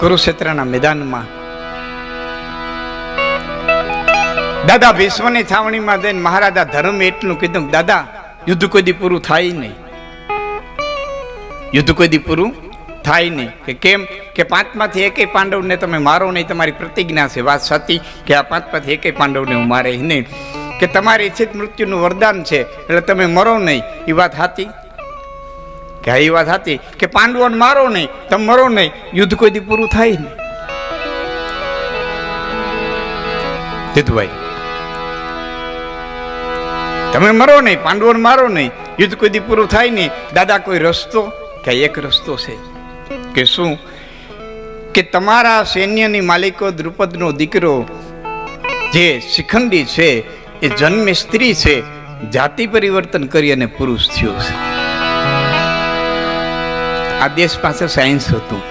કુરુક્ષેત્રના મેદાનમાં. દાદા ભીષ્મની છાવણીમાં જઈને મહારાજા ધર્મ એટલું કીધું દાદા, યુદ્ધ કોઈ પૂરું થાય નહીં. યુદ્ધ કોઈ પૂરું થાય નહીં. કે કેમ? કે પાંચમાંથી એકેય પાંડવને તમે મારો નહીં, તમારી પ્રતિજ્ઞા છે. વાત સાચી કે આ પાંચમાંથી એકેય પાંડવને હું મારે નહીં. કે તમારી ઈચ્છિત મૃત્યુનું વરદાન છે, એટલે તમે મરો નહીં. એ વાત સાચી? કે હા વાત હતી કે પાંડવોને મારો નહીં, તમે મરો નહીં, યુદ્ધ કોઈ દી પૂરું થાય નહીં. જીતુભાઈ તમે મરો નહીં, પાંડવોને મારો નહીં, યુદ્ધ કોઈ દી પૂરું થાય નહીં. દાદા, કોઈ રસ્તો? કે એક રસ્તો છે. કે શું? કે તમારા સૈન્યની માલિકો દ્રુપદનો દીકરો જે શિખંડી છે, એ જન્મે સ્ત્રી છે, જાતિ પરિવર્તન કરી અને પુરુષ થયો છે. આ દેશ પાસે સાયન્સ હતું.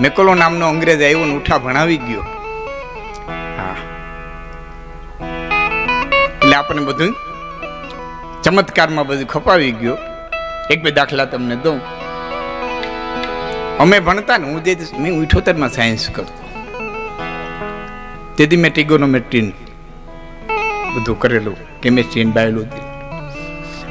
મેકોલો નામનો અંગ્રેજ આવ્યો ને ઉઠા ભણાવી ગયો. હા. એટલે આપણને બધું ચમત્કારમાં બધું ખપાવી ગયો. એક બે દાખલા તમને દઉં. અમે ભણતા ને હું જે મેં ઇઠોતેરમાં સાયન્સ કરતો. તેથી મેં ટિગોનોમેટ્રીન બધું કરેલું કેમેસ્ટ્રી બાયોલોજી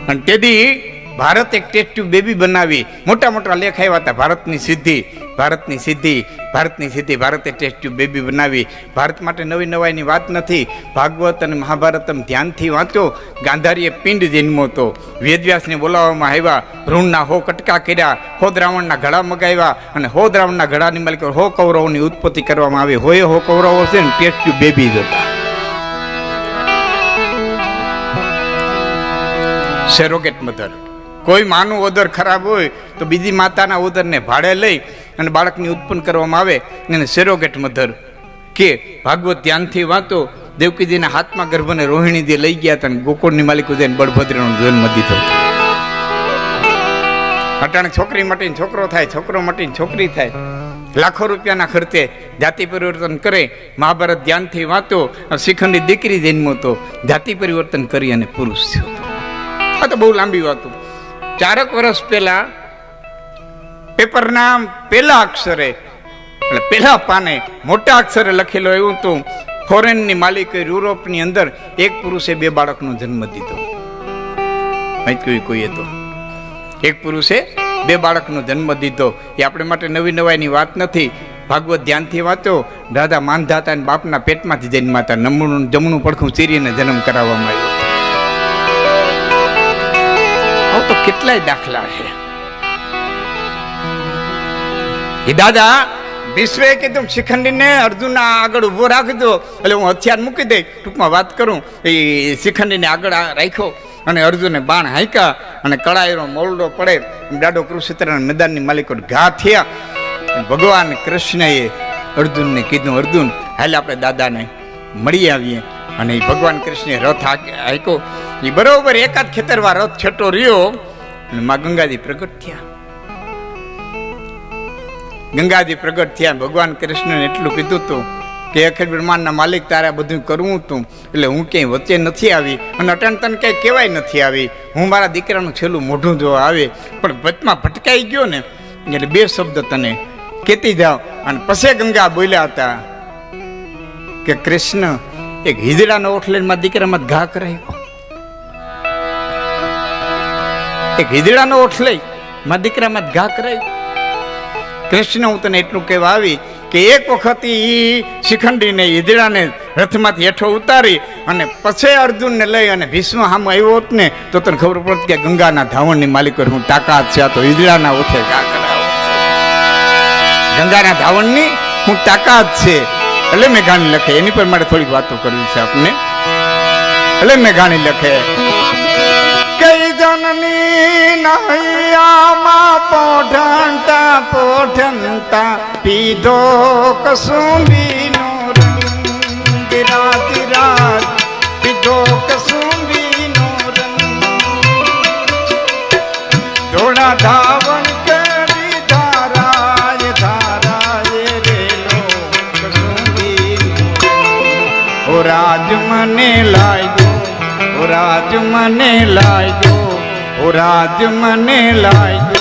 અને તેથી ભારત એક ટેસ્ટ ટ્યુબ બેબી બનાવી. મોટા મોટા લેખ આવ્યા હતા, ભારતની સિદ્ધિ ભારતની સિદ્ધિ ભારતની સિદ્ધિ, ભારતે ટેસ્ટ ટ્યુબ બેબી બનાવી. ભારત માટે નવી નવાઈની વાત નથી. ભાગવત અને મહાભારતમ ધ્યાનથી વાંચો. ગાંધારીએ પિંડ જન્મો હતો. વેદવ્યાસને બોલાવવામાં આવ્યા ભ્રૂણના હો કટકા કર્યા. હો દ્રાવણના ઘડા મગાવ્યા અને હો દ્રાવણના ઘડાની માલિક હો કૌરવોની ઉત્પત્તિ કરવામાં આવી. હોય હો કૌરવો છે ને ટેસ્ટ ટ્યુબ બેબી જ હતા. સેરોગેટ મધર કોઈ માનું ઓદર ખરાબ હોય તો બીજી માતાના ઓદરને ભાડે લઈ અને બાળકની ઉત્પન્ન કરવામાં આવે એને સેરોગેટ મધર કે ભાગવત ધ્યાનથી વાંચો. દેવકીજીના હાથમાં ગર્ભને રોહિણીજી લઈ ગયા હતા અને ગોકુળની માલિકો જઈને બળભદ્રનો જન્મ દીધો અટાણે છોકરી મટીને છોકરો થાય, છોકરો મટીને છોકરી થાય. લાખો રૂપિયાના ખર્ચે જાતિ પરિવર્તન કરે. મહાભારત ધ્યાનથી વાંચો. શિખંડની દીકરી જન્મો તો જાતિ પરિવર્તન કરી અને પુરુષ થયો આ તો બહુ લાંબી વાતો ચારક વર્ષ પહેલા પેપરના પેલા અક્ષરે, એટલે પેલા પાને મોટા અક્ષરે લખેલો એવું હતું, ફોરેનની માલિક યુરોપની અંદર એક પુરુષે બે બાળકનો જન્મ દીધો. વાંચ્યું કોઈએ તો? એક પુરુષે બે બાળકનો જન્મ દીધો. એ આપણે માટે નવી નવાઈની વાત નથી. ભાગવત ધ્યાનથી વાંચો. દાદા માનધાતા અને બાપના પેટમાંથી જન્માતા નમણું, જમણું પડખું ચીરીને જન્મ કરાવવામાં આવ્યો. તો કેટલાય દાખલા છે. એ દાદા, વિશ્વે કીધું, શિખંડીને અર્જુનના આગળ ઊભો રાખી દો. એટલે હું હથિયાર મૂકી દઈ, ટૂંકમાં વાત કરું. એ શિખંડીને આગળ રાખ્યો અને અર્જુને બાણ હાંક્યા અને કળાઈનો મોરડો પડે. દાડો કૃષિત્રના મેદાનની માલિકો ઘા થયા. ભગવાન કૃષ્ણએ અર્જુનને કીધું, અર્જુન, હાલ આપણે દાદાને મળી આવીએ. અને એ ભગવાન કૃષ્ણે રથ આક્યો એ બરોબર એકાદ ખેતરમાં રથ છેટો રહ્યો અને માં ગંગાજી પ્રગટ થયા. ગંગાજી પ્રગટ થયા ભગવાન કૃષ્ણને એટલું કીધું હતું કે અખિલ બ્રહ્માંડના માલિક, તારે બધું કરવું હતું એટલે હું ક્યાંય વચ્ચે નથી આવી અને અટણ તને કંઈ કહેવાય નથી આવી. હું મારા દીકરાનું છેલ્લું મોઢું જોવા આવે, પણ વચમાં ભટકાઈ ગયો ને, એટલે બે શબ્દ તને કહેતી જાઓ અને પછી ગંગા બોલ્યા હતા કે કૃષ્ણ એક હિજડાનો ઓઠ લઈને મારા દીકરામાં ઘા કરાયો. એક હિજડાનો ઓઠ લઈ મારા દીકરામાં ઘા કરાયો. કૃષ્ણ, હું તને એટલું કહેવા આવી કે એક વખત ઈ શિખંડીને ઈદડાને રથમાંથી હેઠો ઉતારી અને પછી અર્જુનને લઈ અને ભીષ્મ હામ આવ્યો હોત ને, તો તને ખબર પડત કે ગંગાના ધાવણની માલિક હું તાકાત છે, આ તો ઈદડાના ઓથે ઘા કરાવ ગંગાના ધાવણની હું તાકાત છે. એટલે મેં લખે. એની પર મારે થોડીક વાતો કરવી છે આપને. એટલે મેં ગાણી લખે. કઈ જનની નૈયામાં પોઠંતા પોઠંતા પીધો કસુંબીનો રાજ મને લાગ્યો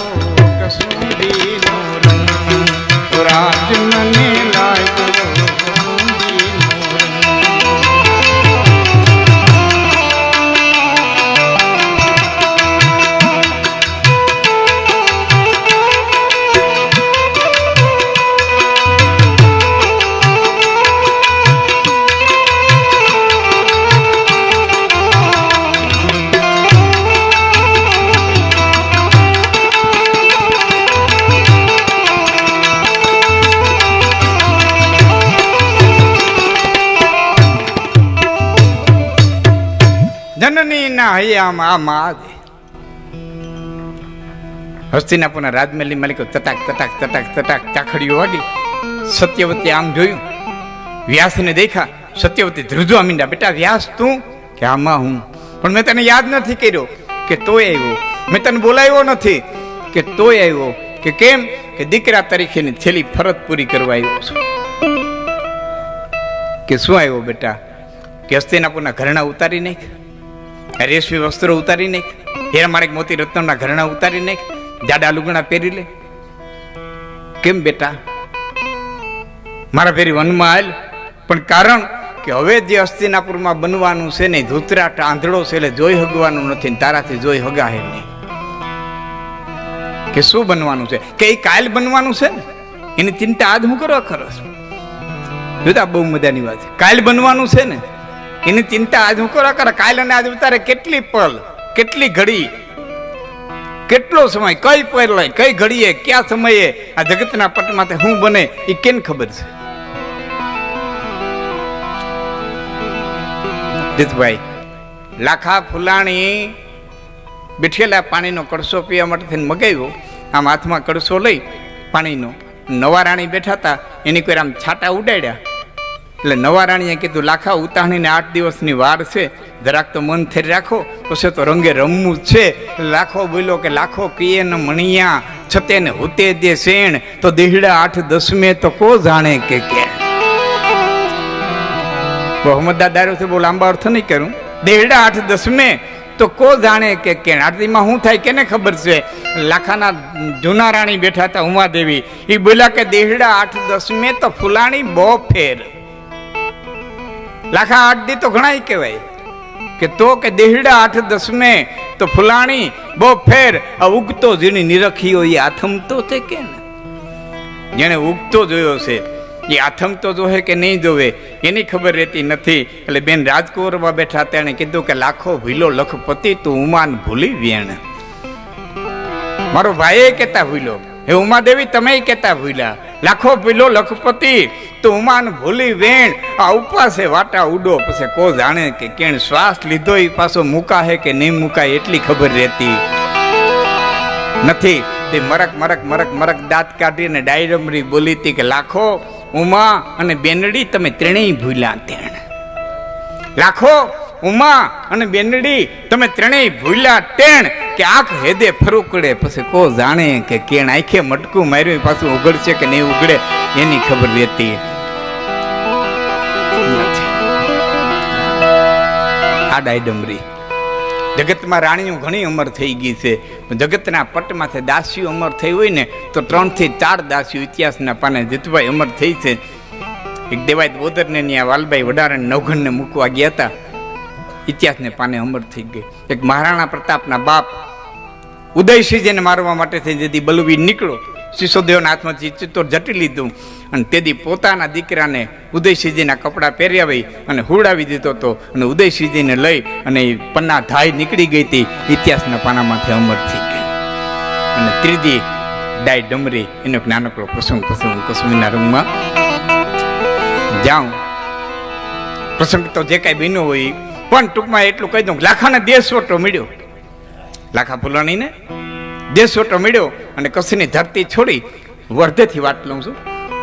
હૈયામાં આ મા હસ્તિનાપુરના રાજમહેલની માલિકો તટાક તટાક તટાક તટાક, ચાખડીઓ વાગી સત્યવતી આમ જોયું. વ્યાસને દેખા, સત્યવતી ધ્રુજવા મીંડા, બેટા વ્યાસ તું? કે આમાં હું. પણ મેં તને યાદ નથી કર્યો કે તોય આવ્યો. મેં તને બોલાવ્યો નથી કે તોય આવ્યો. કે કેમ? કે દીકરા તરીકેની છેલ્લી ફરજ પૂરી કરવા આવ્યો છું. કે શું આવ્યો બેટા? કે હસ્તિનાપુરના ઘરણા ઉતારી નાખ રેશમી વસ્ત્રો ઉતારી નાખ, હીરા માણેક મોતી રત્નના ઘરણા ઉતારી નાખ, જાડા લુગણા પહેરી લે. કેમ બેટા? મારા ફેરી વનમાં આવેલ. પણ કારણ કે હવે જે અસ્તિનાપુરમાં બનવાનું છે ને, ધૂતરાટ, આંધળો છે એટલે જોઈ હગવાનું નથી તારાથી જોઈ હગાહે નહીં. કે શું બનવાનું છે? કે એ કાયલ બનવાનું છે ને? એની ચિંતા આજ હું કરવા ખરો છું. જોતા બહુ મજાની વાત છે. કાયલ બનવાનું છે ને? એની ચિંતા આજ હું કરવા કરે, કાલ અને આજ ઉતારે કેટલી પલ, કેટલી ઘડી, કેટલો સમય, કઈ પહેરલે કઈ ઘડીએ, કયા સમયે આ જગતના પટમાં શું બને, એ કેમ ખબર છે? જીતભાઈ, લાખા ફુલાણી બેઠેલા પાણીનો કડસો પીવા માટે થઈને મગાવ્યો. આમ હાથમાં કળશો લઈ પાણીનો નવા રાણી બેઠા હતા. એની કોઈ આમ છાટા ઉડાડ્યા. એટલે નવા રાણીએ કીધું, લાખા, ઉતાણીને આઠ દિવસની વાર છે. જરાક તો મન થઈ રાખો, પછી તો રંગે રમવું જ છે. લાખો બોલ્યો કે, લાખો કીએ ને મણિયા, છતે ને હુતે દે શેણ. તો દેહડા આઠ દસમે તો કો જાણે કે કે. મોહમ્મદ દારૂથી બહુ લાંબા અર્થ નહીં કરું. દેહડા આઠ દસમે તો કો જાણે કે કે. આરતીમાં શું થાય કેને ખબર છે? લાખાના જૂના રાણી બેઠા હતા, ઉમાદેવી. એ બોલ્યા કે, દેહડા આઠ દસમે તો ફુલાણી બહુ ફેર. લાખા આઠ દી તો ઘણા કહેવાય. કે તો કે દેહડા આઠ દસમે તો ફુલાણી બહુ ફેર, આ ઉગતો જેની નિરખીઓ એ આથમતો છે કે ને? જેણે ઉગતો જોયો છે, એ આથમતો જોવે કે નહીં જોવે, એની ખબર રહેતી નથી. એટલે બેન રાજકુંવરમાં બેઠા તેણે કીધું કે લાખો ભૂલો લખપતિ તું ઉમાન ભૂલી વેણ. મારો ભાઈએ કેતા ભૂલો. હે ઉમાદેવી, તમે કહેતા ભૂલ્યા. લાખો ભૂલો લખપતિ તું ઉમાન ભૂલી વેણ. આ ઉપાસે વાટા ઉડો, પછી કો જાણે કે કેણ શ્વાસ લીધો એ પાછો મુકાહે કે નહીં મુકાય એટલી ખબર રહેતી. નથી, તે મરક મરક મરક મરક દાંત કાઢીને ડાયરમરી બોલી હતી કે, લાખો, ઉમા અને બેનડી તમે ત્રણેય ભૂલ્યા તેણ. લાખો, ઉમા અને બેનડી, તમે ત્રણેય ભૂલ્યા તેણ. કે આંખ હેદે ફરુકડે પછી કો જાણે કે કેણ આંખે મટકું માર્યું પાછું ઉઘડશે કે નહીં ઉઘડે, એની ખબર રહેતી. આ ડાયડમરી. જગતમાં રાણીઓ ઘણી અમર થઈ ગઈ છે જગતના પટમાંથી દાસીઓ અમર થઈ હોય ને, તો ત્રણથી ચાર દાસીઓ ઇતિહાસના પાને જીતભાઈ અમર થઈ છે. એક દેવાય બોદરને ત્યાં વાલભાઈ વડારણ નવઘણને મૂકવા ગયા હતા. ઇતિહાસને પાને અમર થઈ ગઈ. એક મહારાણા પ્રતાપના બાપ ઉદયસિંહજીને મારવા માટે થઈ જેથી બલવી નીકળો. શિશોદેવના હાથમાંથી ચિત્તોર જટી લીધું અને તેથી પોતાના દીકરાને ઉદયસિંહજીના કપડાં પહેર્યાવી અને હુડાવી દીધો હતો અને ઉદયસિંહજીને લઈ અને પન્ના ધાઈ નીકળી ગઈ હતી. ઇતિહાસના પાનામાંથી અમર થઈ ગઈ. અને ત્રીજી ડાય ડમરી, એનો નાનકડો પ્રસંગ પ્રસંગ કશ્મીરના રૂમમાં જાઉં. પ્રસંગ તો જે કાંઈ બન્યો હોય પણ ટૂંકમાં એટલું કહી દઉં લાખાને દેશવટો મળ્યો. લાખા ફૂલાણીને દેશોટો મળ્યો અને કચ્છની ધરતી છોડી, વર્ધેથી વાત લઉં છું.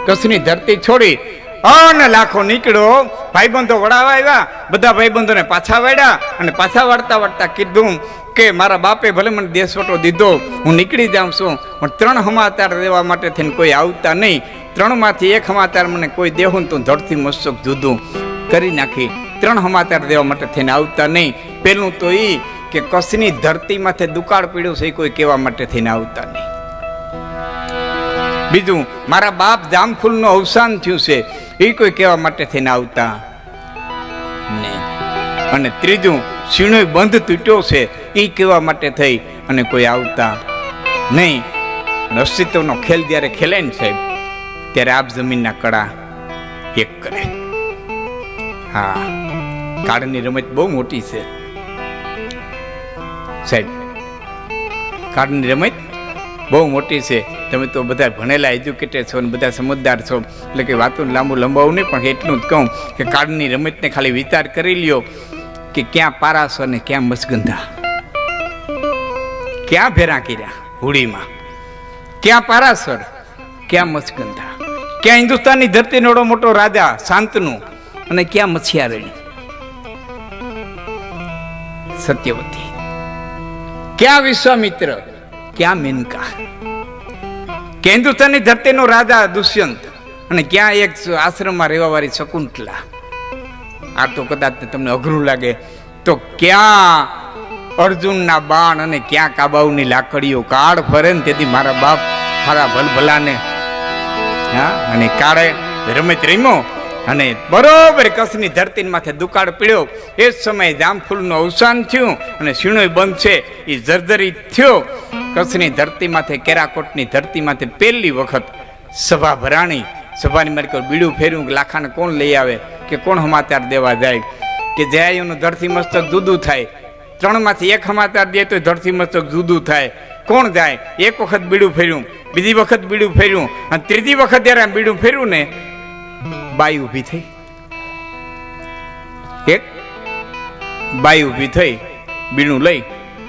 કચ્છની ધરતી છોડી, અને લાખો નીકળ્યો ભાઈબંધો વડાવા આવ્યા. બધા ભાઈબંધોને પાછા વાળ્યા અને પાછા વાળતા વાળતા કીધું કે, મારા બાપે ભલે મને દેશવટો દીધો, હું નીકળી જાઉં છું. પણ ત્રણ હમાતાર દેવા માટે થઈને કોઈ આવતા નહીં. ત્રણમાંથી એક હમાતાર મને કોઈ દેવું તો ધરતી મસ્તક જુદું કરી નાખી. ત્રણ હમાતાર દેવા માટે થઈને આવતા નહીં. પહેલું તો એ કે કચ્છની ધરતીમાંથી દુકાળ પીડ્યો છે એ કોઈ કહેવા માટે થઈને આવતા નહીં. બીજું, મારા બાપ જામફૂલનું અવસાન થયું છે, એ કોઈ કહેવા માટે થઈને આવતા અને ત્રીજું શીણો બંધ તૂટ્યો છે, એ કહેવા માટે થઈ અને કોઈ આવતા નહીં. અસ્તિત્વનો ખેલ જ્યારે ખેલે ને સાહેબ, ત્યારે આપ જમીનના કડા એક કરે. હા, કાળની રમત બહુ મોટી છે. સાહેબ કાળની રમત બહુ મોટી છે. તમે તો બધા ભણેલા એજ્યુકેટેડ છો ને બધા સમજદાર છો. એટલે કે વાતો લાંબુ લંબાવું નહીં, પણ એટલું જ કહું કે કાળની રમતને ખાલી વિચાર કરી લ્યો કે ક્યાં પારાસો ને ક્યાં મસગંધા. ક્યાં ભેરા કર્યા હોળીમાં? ક્યાં પારાસર, ક્યાં મચગંધા ક્યાં હિન્દુસ્તાનની ધરતીનો એવડો મોટો રાજા, શાંતનું અને ક્યાં મછિયારણી સત્યવતી. ક્યાં વિશ્વામિત્ર? ક્યાં મેનકા? કે હિન્દુસ્તાનની ધરતીનો રાજા દુષ્યંત અને ક્યાં એક આશ્રમમાં રહેવાવાળી શકુંતલા? આ તો કદાચ તમને અઘરું લાગે. તો ક્યાં અર્જુનના બાણ અને ક્યાં કાબાઉની લાકડીઓ? કાળ ફરે ને તેથી મારા બાપ, મારા ભલભલાને, હા, અને કાળે રમત રમ્યો. અને બરોબર કચ્છની ધરતી માથે દુકાળ પીડ્યો એ જ સમયે જામફૂલનું અવસાન થયું અને શીણોય બંધ છે. એ જર્જરી થયો. કચ્છની ધરતી માથે, કેરાકોટની માથે પહેલી વખત સભા ભરાણી. સભાની મારી કોઈ બીડું ફેર્યું કે લાખાને કોણ લઈ આવે? કે કોણ સમાચાર દેવા જાય? કે જયાયુનું ધરતી મસ્તક જુદું થાય? ત્રણમાંથી એક સમાચાર દે તો ધરતી મસ્તક જુદું થાય. કોણ જાય? એક વખત બીડું ફેર્યું. બીજી વખત બીડું ફેર્યું. અને ત્રીજી વખત જ્યારે બીડું ફેર્યું ને બાઈ ઊભી થઈ. એક, બાઈ ઊભી થઈ બીણું લઈ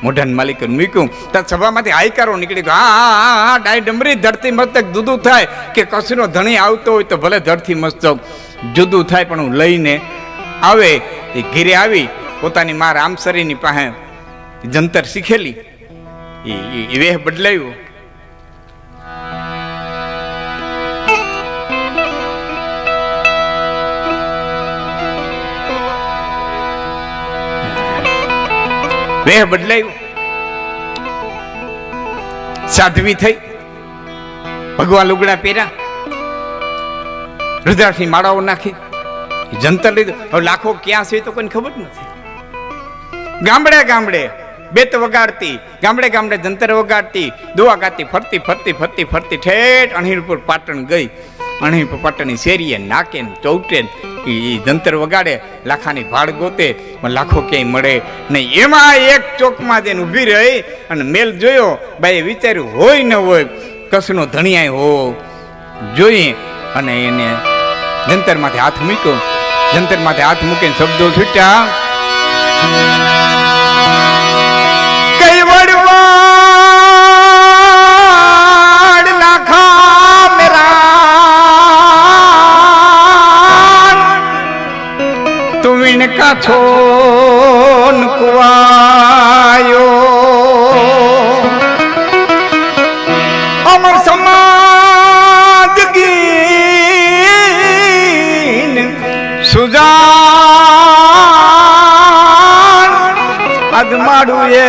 મોઢાન માલિક મૂક્યું. ત્યાં સભામાંથી હાઈકારો નીકળી ગયો. હા હા હા હા, ડાય ડમરી ધરતી મસ્તક જુદું થાય કે કસીનો ધણી આવતો હોય તો ભલે ધરતી મસ્તક જુદું થાય, પણ હું લઈને આવે. એ ઘીરે આવી, પોતાની મા રામસરીની પાસે જંતર શીખેલી. એ વેહ બદલાયું. વેહ બદલાયું. સાધ્વી થઈ. ભગવાન લુગડા પહેર્યા. રુદ્રાક્ષની માળાઓ નાખી. જંતર લીધું. હવે લાખો ક્યાં છે તો કોઈને ખબર નથી. ગામડે ગામડે બેત વગાડતી, ગામડે ગામડે જંતર વગાડતી દુવા ગાતી, ફરતી ફરતી ફરતી ફરતી ઠેઠ અણહીરપુર પાટણ ગઈ. અણહીરપુર પાટણની શેરીએ નાકે ને ચૌટે એ જંતર વગાડે, લાખાની ભાડ ગોતે, પણ લાખો ક્યાંય મળે નહીં. એમાં એક ચોકમાં જઈને ઊભી રહી અને મેલ જોયો ભાઈ વિચાર્યું, હોય ન હોય, કસનો ધણિયાય હો જોઈ અને એને જંતરમાંથી હાથ મૂક્યો. જંતરમાંથી હાથ મૂકીને શબ્દો છૂટ્યા. ઇનકા છોન કુવાયો. અમર સમાજ ગીન સુજાન અજમાડું એ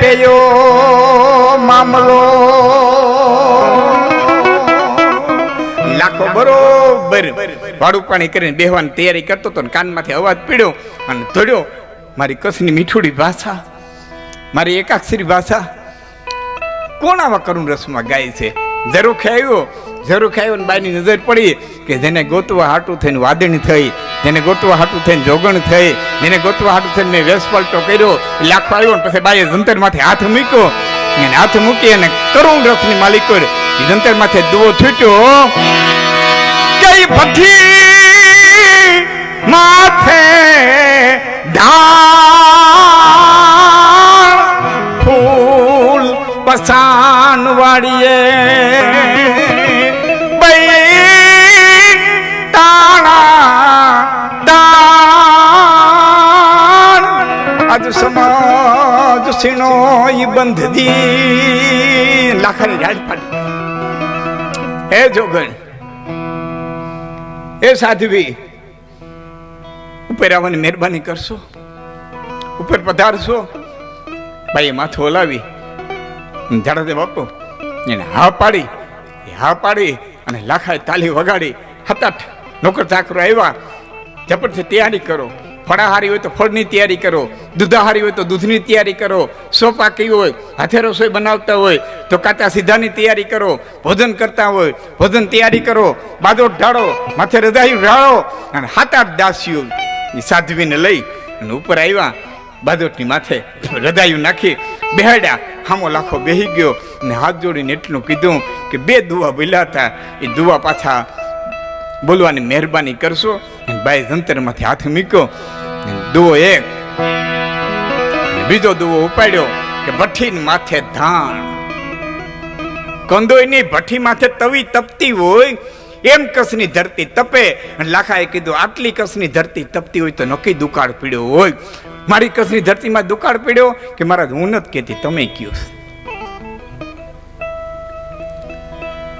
પેયો મામલો. બરોબર. ભાડું પાણી કરીને બેહવાની તૈયારી કરતો હતો કાનમાંથી અવાજ પીડ્યો અને ધડ્યો, મારી કચ્છની મીઠુડી ભાષા, મારી એકાક્ષરી ભાષા કોણ આવા કરુણ રસમાં ગાય છે? જરૂર ખાયો જરૂર ખાયો ને બાયની નજર પડી કે જેને ગોતવા હાટું થઈને વાદણી થઈ, જેને ગોતવા હાટું થઈને જોગણ થઈ, જેને ગોતવા હાટું થઈને મેં વેસપલટો કર્યો, લાખો આવ્યો ને પછી બાઈએ જંતર માથે હાથ મૂક્યો. અને હાથ મૂકી અને કરુણ રસની માલિકો જંતર માથે દુવો છૂટ્યો. કઈ ભઠી માથે ઢાળ ફૂલ પસાન વાળીએ. સમાજ ઈ બંધ દી. લાખાની રાજ પાડી. હે જોગણ એ સાધ્વી, ઉપર આવવાની મહેરબાની કરશો. ઉપર પધારશો. ભાઈ માથું હલાવી. ઝાડા બાપુ, એને હા પાડી હા પાડી અને લાખાએ તાલી વગાડી. હતા નોકર ચાકરો આવ્યા. જબરથી તૈયારી કરો. ફળાહારી હોય તો ફળની તૈયારી કરો, દૂધાહારી હોય તો દૂધની તૈયારી કરો, સોપા કઈ હોય હાથે રસોઈ બનાવતા હોય, તો કાચા સીધાની તૈયારી કરો, ભોજન કરતા હોય, ભોજન તૈયારી કરો, બાદોટ ઢાળો, માથે રજાયું ઢાળો અને હાથ આઠ દાસીઓ એ સાધવીને લઈ અને ઉપર આવ્યા બાદોટની માથે રજાયું નાખી, બેહાડ્યા, હામો લાખો બેહી ગયો, અને હાથ જોડીને એટલું કીધું કે બે દુવા બોલ્યા હતા, એ દુવા પાછા બોલવાની મહેરબાની કરશો બાઈ જંતરમાંથી હાથ મૂક્યો દુવો એક. બીજો દુવો ઉપાડ્યો કે ભઠ્ઠી માથે ધાણ. કંદોય નહીં ભઠ્ઠી માથે તવી તપતી હોય, એમ કસની ધરતી તપે. અને લાખાએ કીધું, આટલી કસની ધરતી તપતી હોય તો નક્કી દુકાળ પીડ્યો હોય. મારી કસની ધરતીમાં દુકાળ પીડ્યો? કે મારા હું નથી કહેતી, તમે કયો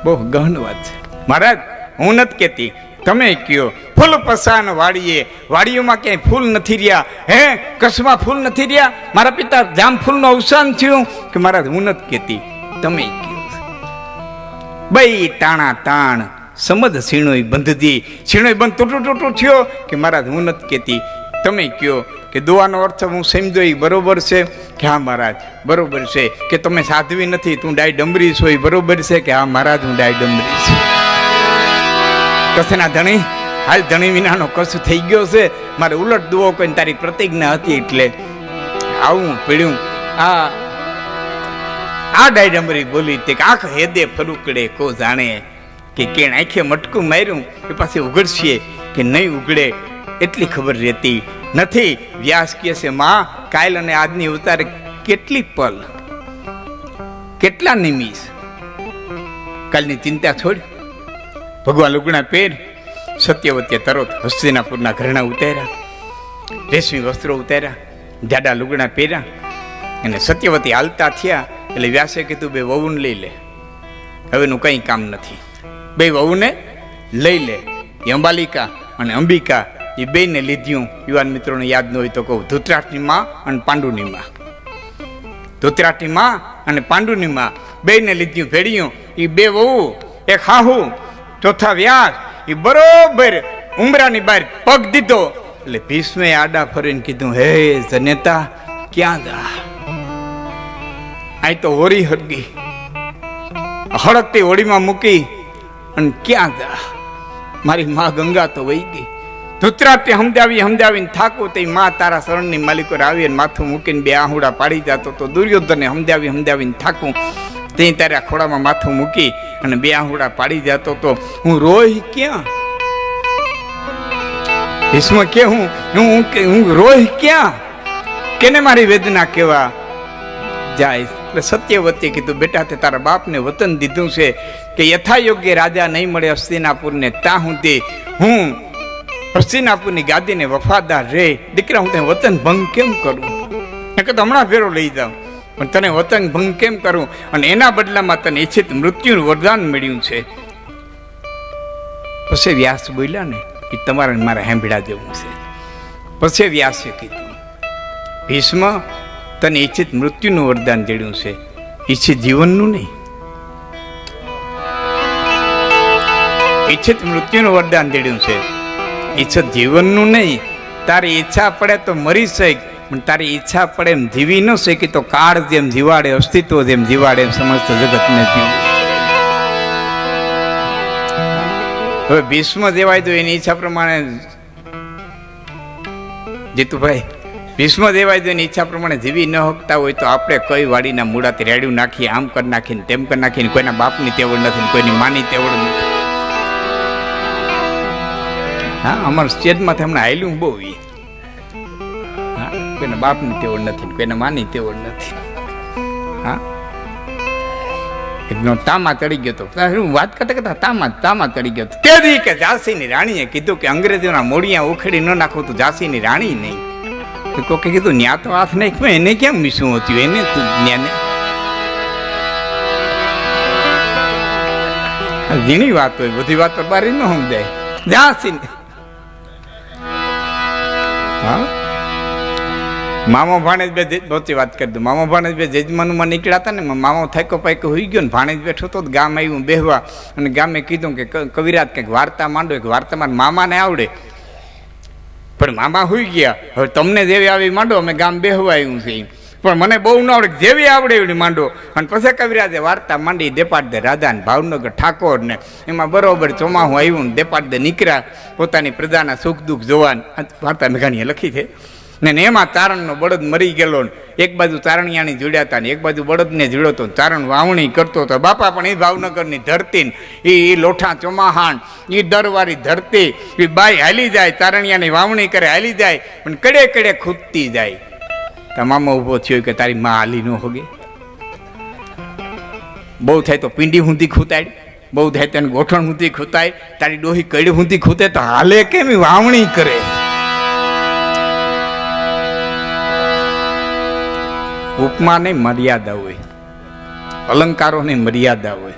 બહુ ગહન વાત છે. મહારાજ, હું નથી કહેતી તમે કયો. ફૂલ પસાન વાડીએ વાડીઓમાં ક્યાંય ફૂલ નથી રહ્યા. હે, કચ્છમાં ફૂલ નથી રહ્યા? મારા પિતા જામ ફૂલનું અવસાન થયું કે મારા હું નથી કહેતી. તમે કયો. બઈ તાણા તાણ. સમજ સીણોય બંધતી. સીણોય બંધ તૂટું તૂટું થયો કે મારા હું નથી કહેતી. તમે કયો કે દુઆનો અર્થ હું સમજો એ બરોબર છે? કે હા મહારાજ, બરોબર છે. કે તમે સાધવી નથી, તું ડાય ડમરી છો એ બરોબર છે? કે હા મહારાજ, હું ડાય ડમરી છું કસના ધણી? હાલ ધણી વિનાનો કશું થઈ ગયો છે. મારે ઉલટ દુઓ કોઈ તારી પ્રતિજ્ઞા હતી એટલે આવું પીડ્યું. આ આ ડાયડમરી બોલી તે આખ હેદે ફરુકડે, કો જાણે કે કેણ આંખે મટકું માર્યું. એ પાછી ઉઘડશે કે નહીં ઉઘડે, એટલી ખબર રહેતી નથી. વ્યાસ કહે છે, માં, કાયલ અને આજની ઉતારે કેટલી પલ? કેટલા નિમિષ? કાલની ચિંતા છોડ. ભગવાન લુગણા પહેર સત્યવતીએ તરત હસ્તિનાપુરના ઘરણા ઉતાર્યા, રેશમી વસ્ત્રો ઉતાર્યા, જાડા લુગણા પહેર્યા અને સત્યવતી હાલતા થયા એટલે વ્યાસે કીધું, બે વહુને લઈ લે. હવેનું કંઈ કામ નથી. બે વહુને લઈ લે. એ અંબાલિકા અને અંબિકા એ બેને લીધ્યું. યુવાન મિત્રોને યાદ ન હોય તો કહું, ધૂતરાટની માં અને પાંડુની માં. ધૂતરાટની માં અને પાંડુની માં બેને લીધ્યું, ભેળ્યું. એ બે વહુ, એક હાહુ ચોથા વ્યાસ. એ બરોબર ઉમરાની બહાર પગ દીધો. એટલે ભીષ્મે આડા ફરીને કીધું, હે જનેતા, ક્યાં જા? આ તો હોરી હરગી. હળકતી હોળીમાં મૂકી અને ક્યાં જા? મારી મા ગંગા તો વહી ગઈ. ધૂતરાતે સમજાવી સમજાવીને થાકું તે મા તારા શરણની માલિકો આવી માથું મૂકીને બે આહુડા પાડી જતો તો દુર્યોધને સમજાવી સમજાવીને થાકું. તે તારા ખોળામાં માથું મૂકી અને બે આહુડા પાડી જતો તો હું રોય ક્યાં? ભીષ્મ કે હું હું હું રોહ ક્યાં? કેને મારી વેદના કેવા? જાય. એટલે સત્યવતી કીધું, બેટા, તે તારા બાપને વતન દીધું છે કે યથાયોગ્ય રાજા નહીં મળે હસ્તિનાપુરને ત્યાં સુધી હું હસ્તિનાપુરની ગાદીને વફાદાર રે. દીકરા, હું તે વતન ભંગ કેમ કરું? નકર તો હમણાં ફેરો લઈ જાઉં. પણ તને વતન ભંગ કેમ કરું? અને એના બદલામાં તને ઈચ્છિત મૃત્યુનું વરદાન મળ્યું છે. પછી વ્યાસ બોલ્યા ને એ તમારે મારે હેંભળા દેવું છે. પછી વ્યાસે કીધું, ભીષ્મ, તને ઈચ્છિત મૃત્યુનું વરદાન દેડ્યું છે. ઈચ્છિત જીવનનું નહીં. ઈચ્છિત મૃત્યુનું વરદાન દેડ્યું છે. ઈચ્છિત જીવનનું નહીં. તારી ઈચ્છા પડે તો મરી શક. પણ તારી ઈચ્છા પડે એમ જીવી ન શકી તો કાળ જેમ જીવાડે, અસ્તિત્વ જેમ જીવાડે એમ સમસ્ત જગતને જીવ. હવે ભીષ્મ દેવાય તો એની ઈચ્છા પ્રમાણે જીતુભાઈ, ભીષ્મ દેવાય તો એની ઈચ્છા પ્રમાણે જીવી ન હકતા હોય તો આપણે કઈ વાડીના મૂળાથી રેડ્યું નાખીએ, આમ કરી નાખીને તેમ કરી નાખીને કોઈના બાપની તેવડ નથી કોઈની માની તેવડ નથી. હા, અમારા સ્ટેજમાંથી હમણાં આવેલું બહુ હા કોઈના બાપની તેવડ નથી કોઈના માની તેવડ નથી. હા? એકનો તામા ચડી ગયો હતો વાત કરતા કરતા તામા તામા ચડી ગયો હતો દી કે ઝાંસીની રાણીએ કીધું કે અંગ્રેજોના મોડિયા ઉખેડી ન નાખો તો ઝાંસીની રાણી નહીં. કોકે કીધું, ન્યા તો હાથ નહીં એને કેમ મિસું હતું? એને તું ન્યાને. ઝીણી વાત હોય, બધી વાત તો બારી ન સમજાય. ઝાંસી હા? મામો ભાણેજ બે જે- વાત કરી દઉં. મામો ભાણેજ બે જજમાનમાં નીકળ્યા હતા ને મામો થાક્યો પાક્યો હોઈ ગયો ને, ભાણેજ બેઠો તો ગામ આવ્યું બેહવા. અને ગામે કીધું કે કવિરાત કંઈક વાર્તા માંડો, એક વાર્તા મારા મામાને આવડે. પણ મામા હોઈ ગયા. હવે તમને જેવી આવી માંડો, અમે ગામ બેહવા આવ્યું છે. પણ મને બહુ ન આવડે, જેવી આવડે એવી માંડો. અને પછી કવિરાજે વાર્તા માંડી દેપાડ દે રાધા ને ભાવનગર ઠાકોરને એમાં બરોબર ચોમાહું આવ્યું ને દેપાડ દે નીકળ્યા. પોતાની પ્રજાના સુખ દુઃખ જોવાન વાર્તા મેઘાણીએ લખી છે. ને એમાં ચારણનો બળદ મરી ગયેલો ને. એક બાજુ ચારણિયાની જોડ્યા હતા ને, એક બાજુ બળદને જોડ્યો હતો ને. ચારણ વાવણી કરતો હતો બાપા પણ એ ભાવનગરની ધરતી એ લોઠા ચોમાહાણ એ દરવારી ધરતી. એ બાઈ હાલી જાય ચારણિયાની વાવણી કરે, હાલી જાય, પણ કડે કડે ખૂદતી જાય. તમામ ઊભો થયો કે તારી માં હાલી ન હોગે. બહુ થાય તો પીંડી હુંધી ખૂતાય બહુ થાય તેને ગોઠણ હુંધી ખૂતાય. તારી ડોહી કડી હુંધી ખૂતે તો હાલે કેમ વાવણી કરે? ઉપમાને મર્યાદા હોય. અલંકારોની મર્યાદા હોય.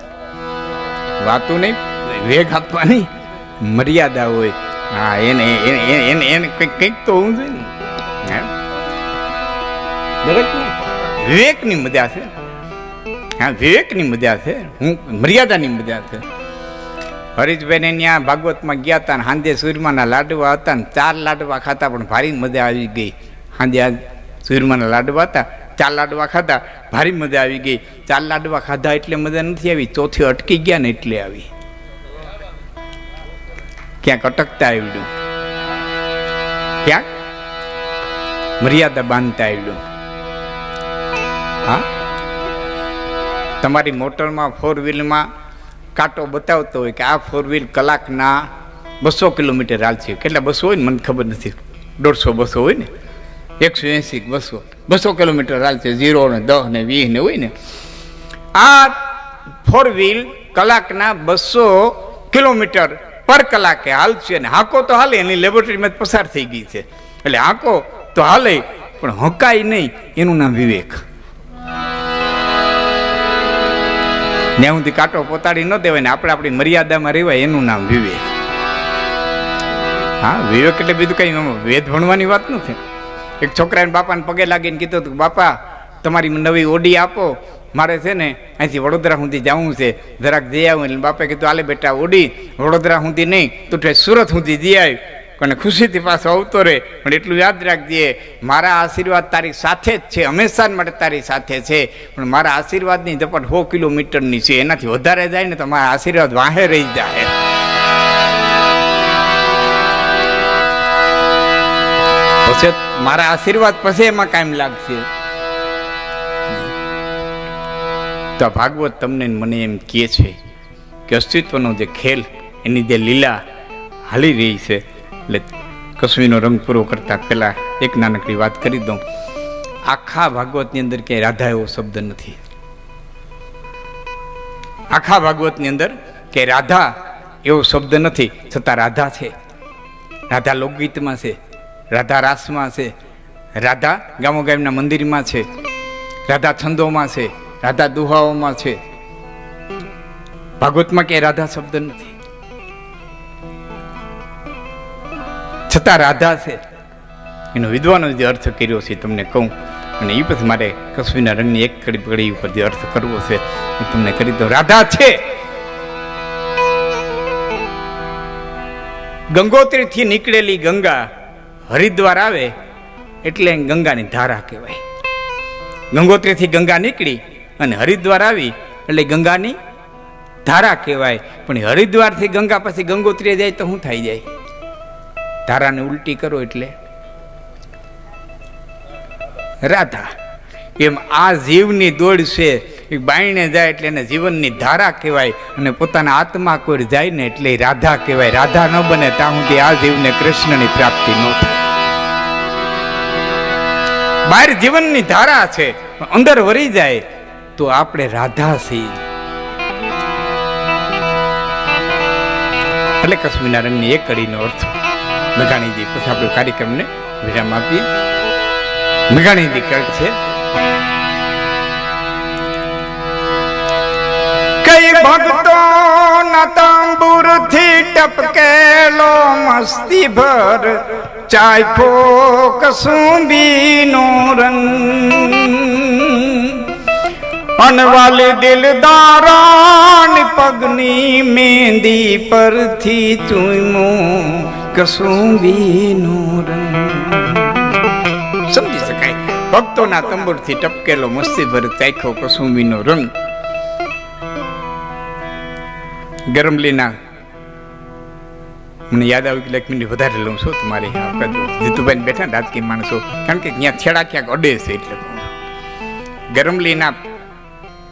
વાતો નહીં વેગ આપવાની મર્યાદા હોય. હા, એને એને, એને- કંઈક કંઈક તો હોવું જોઈએ. ને હે? વિવેકની મજા છે. હા, વિવેકની મજા છે. હું મર્યાદાની મજા છે. હરીશભાઈને ત્યાં ભાગવતમાં ગયા હતા સાંજે સૂરમાના લાડવા હતા ને ચાર લાડવા ખાતા પણ ભારી મજા આવી ગઈ. સાંજે સૂરમાના લાડવા હતા. ચાર લાડવા ખાધા. ભારી મજા આવી ગઈ. ચાર લાડવા ખાધા એટલે મજા નથી આવી. ચોથી અટકી ગયા ને એટલે આવી. ક્યાંક અટકતા આવડ્યું. ક્યાંક? મર્યાદા બાંધતા આવડ્યું. હા? તમારી મોટરમાં ફોર વ્હીલમાં કાંટો બતાવતો હોય કે આ ફોર વ્હીલ કલાકના બસો કિલોમીટર હાલશે. કેટલા બસો હોય ને મને ખબર નથી. દોઢસો બસો હોય ને? એકસો એંસી બસો. બસો કિલોમીટર હાલશે ઝીરો ને દસ ને વીસ ને હોય ને. આ ફોર વ્હીલ કલાકના બસો કિલોમીટર પર કલાકે હાલશે ને હાંકો તો હાલે, એની લેબોરેટરીમાં પસાર થઈ ગઈ છે. એટલે હાંકો તો હાલે, પણ હંકાય નહીં, એનું નામ વિવેક. ને સુધી કાંટો પોતાડી ન દેવાય ને, આપણે આપણી મર્યાદામાં રહેવાય, એનું નામ વિવેક. હા, વિવેક એટલે બીજું કઈ વેદ ભણવાની વાત નથી. એક છોકરાને બાપાને પગે લાગીને કીધું હતું બાપા, તમારી નવી ઓડી આપો. મારે છે ને અહીંથી વડોદરા સુધી જવું છે. જરાક જઈ આવું. એટલે બાપે કીધું, આલે બેટા, ઓડી વડોદરા સુધી નહીં, તું ઠે સુરત સુધી જઈ આવી અને ખુશીથી પાછો આવતો રહે. પણ એટલું યાદ રાખજે, મારા આશીર્વાદ તારી સાથે જ છે. હંમેશા માટે તારી સાથે છે. પણ મારા આશીર્વાદની ઝપટ સો કિલોમીટરની છે. એનાથી વધારે જાય ને તો મારા આશીર્વાદ વાહે રહી જાય. પછી મારા આશીર્વાદ પછી એમાં કાયમ લાગશે. તો ભાગવત તમને મને એમ કહે છે કે અસ્તિત્વનો જે ખેલ, એની જે લીલા હાલી રહી છે, એટલે કશ્મીરનો રંગ પૂરો કરતા પહેલા એક નાનકડી વાત કરી દઉં. આખા ભાગવતની અંદર ક્યાંય રાધા એવો શબ્દ નથી. આખા ભાગવતની અંદર કે રાધા એવો શબ્દ નથી, છતાં રાધા છે. રાધા લોકગીતમાં છે. રાધા રાસમાં છે. રાધા ગામો ગામના મંદિરમાં છે. રાધા છંદોમાં છે. રાધા દુહાઓમાં છે. ભાગવતમાં ક્યાંય રાધા શબ્દ નથી. છતાં રાધા છે. એનો વિદ્વાનો જે અર્થ કર્યો છે તમને કહું. અને એ પછી મારે કશ્મીરના રંગની એક કડી પકડી ઉપર જે અર્થ કરવો છે એ તમને કરી દો રાધા છે. ગંગોત્રીથી નીકળેલી ગંગા હરિદ્વાર આવે એટલે ગંગાની ધારા કહેવાય. ગંગોત્રીથી ગંગા નીકળી અને હરિદ્વાર આવી એટલે ગંગાની ધારા કહેવાય. પણ હરિદ્વારથી ગંગા પછી ગંગોત્રી જાય તો શું થઈ જાય? ધારાને ઉલટી કરો એટલે. રાધા, એમ આ જીવની દોડ છે એ બાયણે જાય એટલે એને જીવનની ધારા કહેવાય અને પોતાના આત્મા કોઈ જાય ને એટલે રાધા કહેવાય. રાધા ન બને ત્યાં સુધી આ જીવને કૃષ્ણની પ્રાપ્તિ ન થાય. બહાર જીવનની ધારા છે અંદર વરી જાય તો આપણે રાધા છીએ. એટલે કશ્મીનારાયણની એક કડીનો અર્થ. મેઘાણીજી, પછી આપણે કાર્યક્રમને વિરામ આપીએ. મેઘાણીજી કહે છે કઈ ભક્તો ના થી ટપકેલો મસ્તી ભર ચાખો કસુંબીનો રંગ. અનવાલે દિલદારાન પગની મેંદી પરથી ચૂમો કસુંબીનો રંગ. સમજી શકાય. ભક્તોના તંબુરથી ટપકેલો મસ્તી ભર ચાખ્યો કસુંબીનો રંગ. ગરમ લીના. મને યાદ આવ્યું કે એક મિનિટ વધારે લઉં છું તમારી જીતુભાઈ બેઠા રાજકીય માણસો. કારણ કે ત્યાં છેડા ક્યાંક અડે છે એટલે. ગરમલીના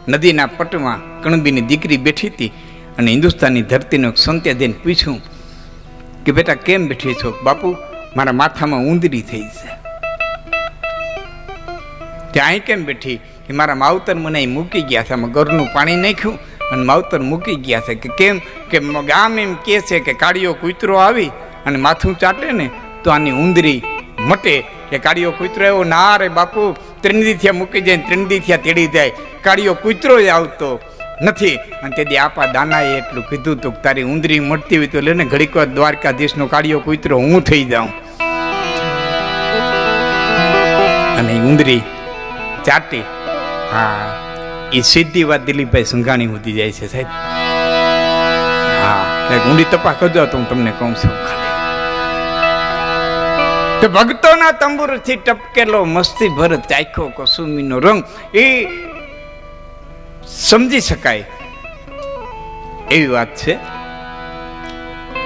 નદીના પટમાં કણબીની દીકરી બેઠી હતી અને હિન્દુસ્તાનની ધરતીનો સંત્ય સંતે જઈને પૂછ્યું કે, બેટા, કેમ બેઠી છો? બાપુ, મારા માથામાં ઊંદરી થઈ છે. ત્યાં કેમ બેઠી? કે મારા માવતર મને મૂકી ગયા છે. ઘરનું પાણી નાખ્યું અને માવતર મૂકી ગયા છે કે કેમ? કે ગામ એમ કહે છે કે કાળીઓ કૂતરો આવી અને માથું ચાટે ને તો આની ઉંદરી મટે કે કાળીઓ કૂતરો એવો ના રે બાપુ ત્રણ થયા મૂકી જાય ત્રણ થયા તેડી જાય. કાળીઓ કૂતરો જ આવતો નથી. અને તેથી આપા દાનાએ એટલું કીધું તું કે તારી ઉંદરી મટતી હોય તો લઈને ઘડીક વાર દ્વારકાધીશનો કાળીઓ કૂતરો હું થઈ જાઉં. અને ઉંદરી ચાટી. હા. એ સીધી વાત દિલીપભાઈ સંઘાણી ઉધી જાય છે સાહેબ. હા ઊંડી તપાસ કરજો, તો હું તમને કહું છું. તો ભક્તોના તંબુરથી ટપકેલો, મસ્તી ભરત ચાખ્યો કસુમીનો રંગ, એ સમજી શકાય. એવી વાત છે.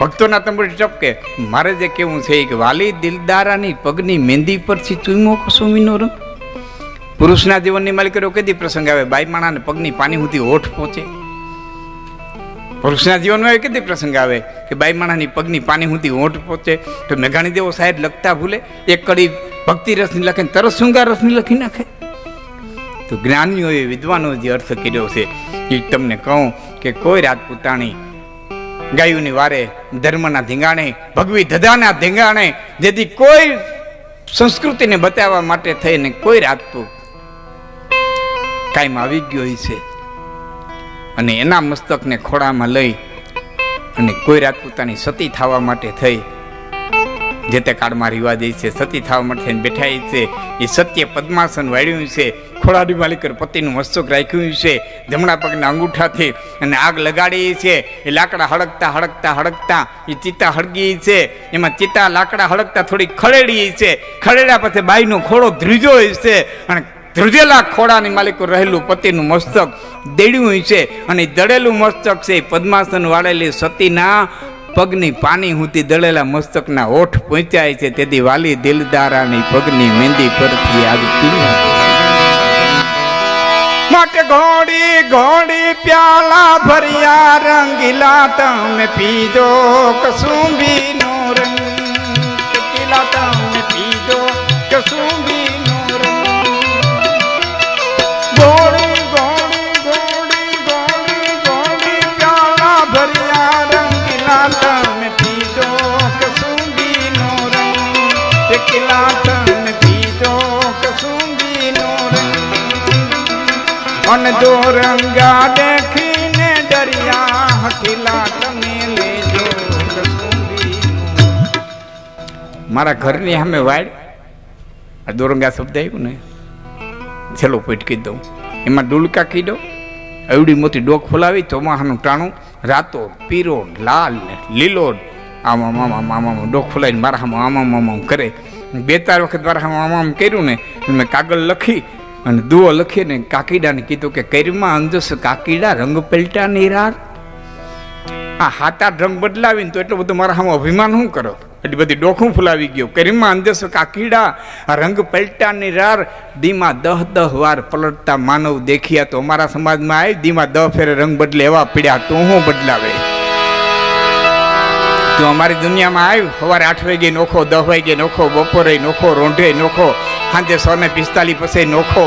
ભક્તોના તંબુરી ટપકે. મારે જે કેવું છે કે વાલી દિલદારાની પગની મહેંદી પરથી ચૂમો કસુમીનો રંગ. પુરુષના જીવનની માલિકીઓ કદી પ્રસંગ આવે, બાઈ માણાને પગની પાણી સુધી હોઠ પહોંચે. પુરુષના જીવનમાં એવી કદી પ્રસંગ આવે કે બાઈ માણાની પગની પાણી સુધી હોઠ પહોંચે. તો મેઘાણી દેવો સાહેબ લખતા ભૂલે, એક કડી ભક્તિ રસની લખે ને તરત શૃંગાર રસની લખી નાખે. તો જ્ઞાનીઓએ વિદ્વાનો જે અર્થ કર્યો છે, એ તમને કહું કે કોઈ રાજપૂતાણી ગાયુની વારે ધર્મના ધીંગાણે, ભગવી ધધાના ધીંગાણે, જેથી કોઈ સંસ્કૃતિને બતાવવા માટે થઈને કોઈ રાજપૂત કાયમ આવી ગયો છે. અને એના મસ્તકને ખોળામાં લઈ અને કોઈ રાત પોતાની સતી થવા માટે થઈ. જે તે કાળમાં રિવાજ છે, સતી થવા માટે બેઠા છે. એ સત્ય પદ્માસન વાળ્યું છે. ખોળાની માલિકર પતિનું મસ્તક રાખ્યું છે. જમણા પગના અંગૂઠાથી અને આગ લગાડી છે. એ લાકડા હળકતા હળકતા હળકતા એ ચિત્તા હળગી છે. એમાં ચિત્તા લાકડા હળકતા થોડી ખળેડી છે. ખળેડા પછી બાઈનો ખોળો ધ્રીજો છે. અને ધ્રુજેલા ખોળાની માલિકો રહેલું પતિનું મસ્તક દેડ્યું છે અને દળેલું મસ્તક છે પદ્માસન વાળેલી સતીના પગની પાની હુંથી દળેલા મસ્તકના ઓઠ પહોંચાય છે. તેથી વાલી દિલદારાની પગની મહેંદી પરથી આવી માટે ઘોડી ઘોડી પ્યાલા ભર્યા રંગીલા તમે પીજો કસુંબીનો રંગ. ચકીલા તમે પીજો કસુંબીનો અન દોરંગા દેખીને દરિયા હઠીલા તમે લેજો મારા ઘરની સામે વાડ આ દોરંગા શબ્દ આવ્યું ને, છેલ્લો પટકી દઉં. એમાં ડુલકા કીધો એવડી મોટી ડોક ફોલાવી ચોમાહાનું ટાણું, રાતો પીરો, લાલ ને લીલો, આમાં મામા મામા ડોક ફોલાવીને મારા આમાં, આમ આમ કરે. બે, ચાર વખત મારા આમ આમ કર્યું ને મેં કાગળ લખી અને દુઓ લખીને કાકીડાને કીધું કે કરીમાં અંજસ કાકીડા રંગ પલટા નિરાર. આ હાતા રંગ બદલાવીને તો એટલું બધું મારા સામે અભિમાન શું કરો? એટલી બધી ડોખું ફૂલાવી ગયું. કરીમાં અંદેશ કાકીડા રંગ પલટા નિરાર. દીમાં દહ દહ વાર પલટતા માનવ દેખ્યા તો અમારા સમાજમાં આવી દીમાં દહ ફેરે રંગ બદલે એવા પીડ્યા તો હું બદલાવે? તો અમારી દુનિયામાં આવ્યું સવારે આઠ વાગે નોખો દસ વાગે નોખો, બપોરે નોખો, રોંઢે નોખો સાંજે સો ને પિસ્તાલીસ પછી નોખો.